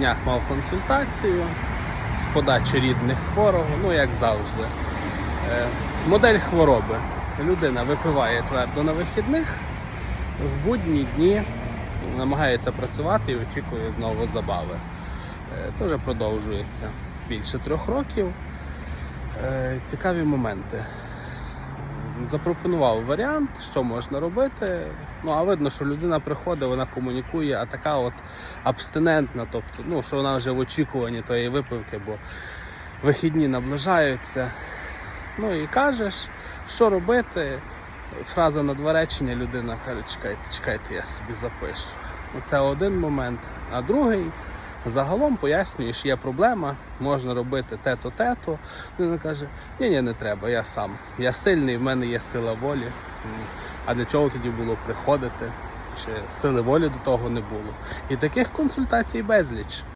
днях мав консультацію з подачі рідних хворого, ну як завжди. Е, Модель хвороби. Людина випиває твердо на вихідних, в будні дні намагається працювати і очікує знову забави. Е, Це вже продовжується більше трьох років. Е, Цікаві моменти. Запропонував варіант, що можна робити. Ну, а видно, що людина приходить, вона комунікує, а така от абстинентна, тобто, ну, що вона вже в очікуванні тої випивки, бо вихідні наближаються. Ну і кажеш, що робити. Фраза на два речення людина каже, чекайте, чекайте, я собі запишу. Це один момент. А другий загалом пояснюєш, є проблема, можна робити те-то, те-то. Людина каже, ні, ні, не треба, я сам. Я сильний, в мене є сила волі. А для чого тоді було приходити? Чи сили волі до того не було? І таких консультацій безліч.